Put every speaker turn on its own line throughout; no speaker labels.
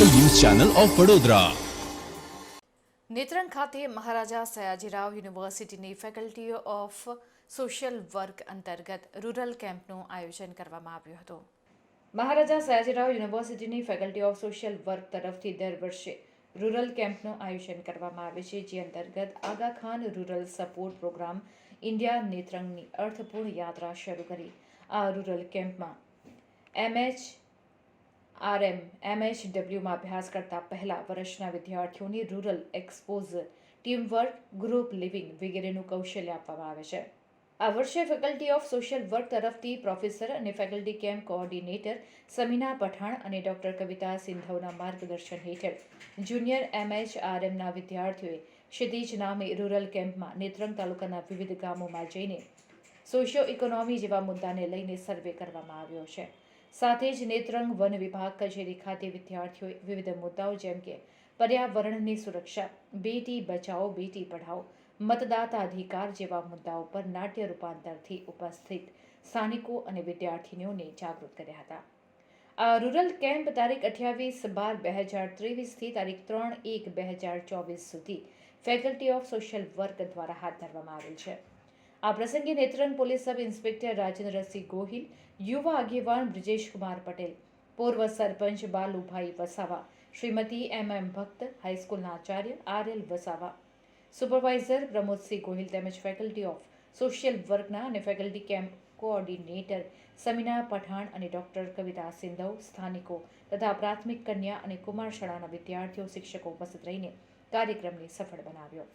Channel of Vadodara.
Netrang ખાતે મહારાજા સયાજીરાવ યુનિવર્સિટીની faculty of social work અંતર્ગત રૂરલ કેમ્પનું આયોજન કરવામાં આવ્યું હતું. મહારાજા સયાજીરાવ યુનિવર્સિટીની ફેકલ્ટી ઓફ સોશિયલ વર્ક તરફથી દર વર્ષે રૂરલ કેમ્પનું આયોજન કરવામાં આવે છે, જે અંતર્ગત Aga Khan rural support programme India નેત્રંગની અર્થપૂર્ણ યાત્રા શરૂ કરી. આ રૂરલ કેમ્પમાં એમએચ આરએમ, એમએચડબલ્યુમાં અભ્યાસ કરતા પહેલા વર્ષના વિદ્યાર્થીઓની rural exposure teamwork, group living વગેરેનું કૌશલ્ય આપવામાં આવે છે. આ વર્ષે ફેકલ્ટી ઓફ સોશિયલ વર્ક તરફથી પ્રોફેસર અને faculty camp coordinator Samina Pathan અને ડોક્ટર કવિતા સિંધવના માર્ગદર્શન હેઠળ જુનિયર એમએચઆરએમના વિદ્યાર્થીઓએ ક્ષિતિજ નામે રૂરલ કેમ્પમાં નેત્રંગ તાલુકાના વિવિધ ગામોમાં જઈને સોશિયો ઇકોનોમી જેવા મુદ્દાને લઈને સર્વે કરવામાં આવ્યો છે. સાથે જ નેત્રંગ વન વિભાગ કચેરી ખાતે વિદ્યાર્થીઓએ વિવિધ મુદ્દાઓ જેમ કે પર્યાવરણની સુરક્ષા, બેટી બચાવો, બેટી પઢાઓ, મતદાતા અધિકાર જેવા મુદ્દાઓ પર નાટ્ય રૂપાંતરથી ઉપસ્થિત સ્થાનિકો અને વિદ્યાર્થીનીઓને જાગૃત કર્યા હતા. આ રૂરલ કેમ્પ તારીખ અઠ્યાવીસ બાર બે હજાર ત્રેવીસથી તારીખ ત્રણ એક બે હજાર ચોવીસ સુધી ફેકલ્ટી ઓફ સોશિયલ વર્ક દ્વારા હાથ ધરવામાં આવેલ છે. આ પ્રસંગે Netrang police sub inspector Rajendrasinh Gohil, યુવા આગેવાન બ્રિજેશ કુમાર પટેલ, પૂર્વ સરપંચ બાલુભાઈ વસાવા, શ્રીમતી એમ એમ ભક્ત, હાઈસ્કૂલના Acharya R L Vasava. Supervisor Pramodsinh Gohil તેમજ ફેકલ્ટી ઓફ સોશિયલ વર્કના અને faculty camp coordinator Samina Pathan અને ડોક્ટર કવિતા સિંધવ, સ્થાનિકો તથા પ્રાથમિક કન્યા અને કુમાર શાળાના વિદ્યાર્થીઓ, શિક્ષકો ઉપસ્થિત રહીને કાર્યક્રમને સફળ બનાવ્યો.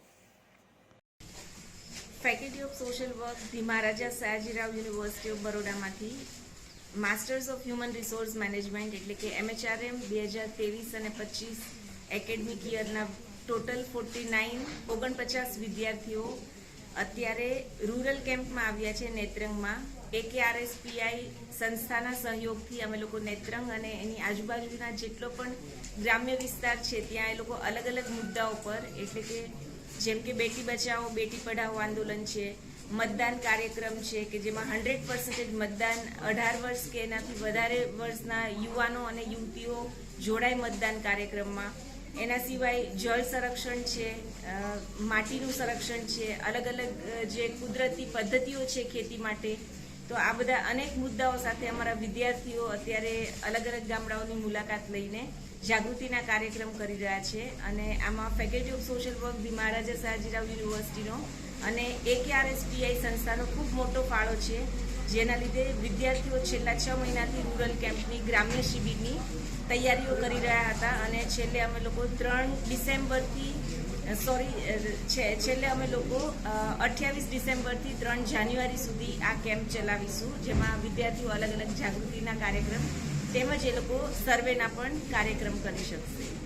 Faculty of social work the Maharaja Sayajirao university of બરોડામાંથી masters of human resource management એટલે કે એમએચઆરએમ બે હજાર ત્રેવીસ અને પચીસ એકેડમિક યરના ટોટલ ફોર્ટી નાઇન ઓગણપચાસ વિદ્યાર્થીઓ અત્યારે રૂરલ કેમ્પમાં આવ્યા છે નેત્રંગમાં. એકેઆરએસપીઆઈ સંસ્થાના સહયોગથી અમે લોકો નેત્રંગ અને એની આજુબાજુના જેટલો પણ ગ્રામ્ય વિસ્તાર છે, ત્યાં એ લોકો અલગ અલગ મુદ્દાઓ પર, એટલે કે જેમ કે બેટી બચાવો, બેટી પઢાઓ આંદોલન છે, મતદાન કાર્યક્રમ છે, કે જેમાં હંડ્રેડ પર્સન્ટેજ મતદાન અઢાર વર્ષ કે એનાથી વધારે વર્ષના યુવાનો અને યુવતીઓ જોડાય મતદાન કાર્યક્રમમાં. એના સિવાય જળ સંરક્ષણ છે માટીનું સંરક્ષણ છે, અલગ અલગ જે કુદરતી પદ્ધતિઓ છે ખેતી માટે. તો આ બધા અનેક મુદ્દાઓ સાથે અમારા વિદ્યાર્થીઓ અત્યારે અલગ અલગ ગામડાઓની મુલાકાત લઈને જાગૃતિના કાર્યક્રમ કરી રહ્યા છે અને આમાં faculty of social work the Maharaja Sayajirao યુનિવર્સિટીનો અને એકેઆરએસપીઆઈ સંસ્થાનો ખૂબ મોટો ફાળો છે, જેના લીધે વિદ્યાર્થીઓ છેલ્લા છ મહિનાથી રૂરલ કેમ્પની, ગ્રામ્ય શિબિરની તૈયારીઓ કરી રહ્યા હતા અને છેલ્લે અમે લોકો ત્રણ ડિસેમ્બરથી સોરી છેલ્લે અમે લોકો અઠ્યાવીસ ડિસેમ્બરથી ત્રણ જાન્યુઆરી સુધી આ કેમ્પ ચલાવીશું, જેમાં વિદ્યાર્થીઓ અલગ અલગ જાગૃતિના કાર્યક્રમ તેમજ એ લોકો સર્વેના પણ કાર્યક્રમ કરી શકશે.